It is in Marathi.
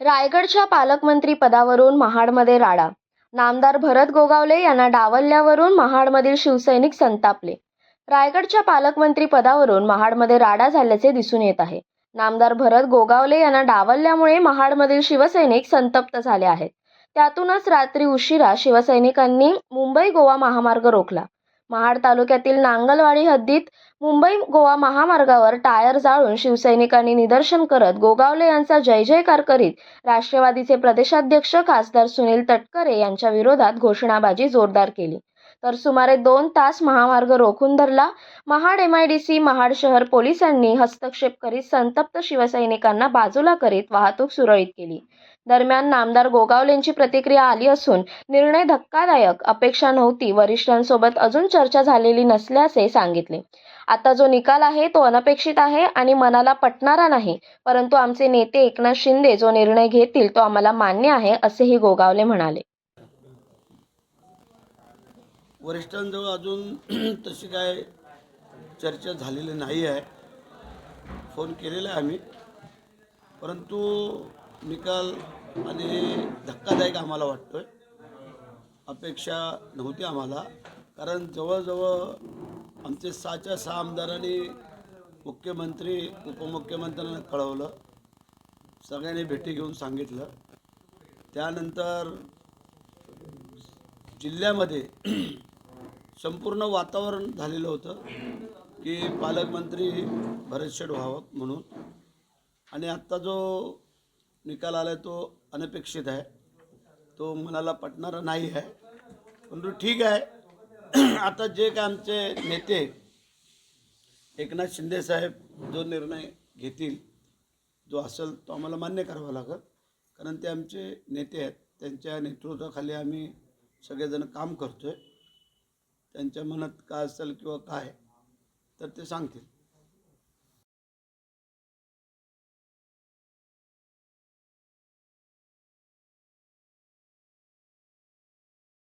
रायगडच्या पालकमंत्री पदावरून महाडमध्ये राडा. नामदार भरत गोगावले यांना डावलल्यावरून महाडमधील शिवसैनिक संतापले. रायगडच्या पालकमंत्री पदावरून महाडमध्ये राडा झाल्याचे दिसून येत आहे. नामदार भरत गोगावले यांना डावलल्यामुळे महाडमधील शिवसैनिक संतप्त झाले आहेत. त्यातूनच रात्री उशिरा शिवसैनिकांनी मुंबई गोवा महामार्ग रोखला. महाड तालुक्यातील नांगलवाडी हद्दीत मुंबई गोवा महामार्गावर टायर जाळून शिवसैनिकांनी निदर्शन करत गोगावले यांचा जय जयकार करीत राष्ट्रवादीचे प्रदेशाध्यक्ष खासदार सुनील तटकरे यांच्या विरोधात घोषणाबाजी जोरदार केली. तर सुमारे दोन तास महामार्ग रोखून धरला. महाड एमआयडीसी महाड शहर पोलिसांनी हस्तक्षेप करीत संतप्त शिवसैनिकांना बाजूला करीत वाहतूक सुरळीत केली. दरम्यान नामदार गोगावलेंची प्रतिक्रिया आली असून निर्णय धक्कादायक अपेक्षा नव्हती वरिष्ठांसोबत अजून चर्चा झालेली नसल्याचे सांगितले. आता जो निकाल आहे तो अनपेक्षित आहे आणि मनाला पटणारा नाही परंतु आमचे नेते एकनाथ शिंदे जो निर्णय घेतील तो आम्हाला मान्य आहे असेही गोगावले म्हणाले. वरिष्ठांजवळ अजून तशी काय चर्चा झालेली नाही आहे. फोन केलेला आहे आम्ही. परंतु निकाल आणि धक्कादायक आम्हाला वाटतो आहे अपेक्षा नव्हती आम्हाला. कारण जवळजवळ आमचे सहाच्या सहा आमदारांनी मुख्यमंत्री उपमुख्यमंत्र्यांना कळवलं. सगळ्यांनी भेटी घेऊन सांगितलं. त्यानंतर जिल्ह्यामध्ये संपूर्ण वातावरण झालेलं होतं की पालकमंत्री भरत शेठ व्हावं म्हणून. आणि आत्ता जो निकाल आला आहे तो अनपेक्षित आहे. तो मनाला पटणारा नाही आहे. परंतु ठीक आहे. आता जे काय आमचे नेते एकनाथ शिंदेसाहेब जो निर्णय घेतील जो असेल तो आम्हाला मान्य करावा लागेल. कारण ते आमचे नेते आहेत. त्यांच्या नेतृत्वाखाली आम्ही सगळेजण काम करतो आहे त्यांच्या मनात काय असेल किंवा काय तर ते सांगतील.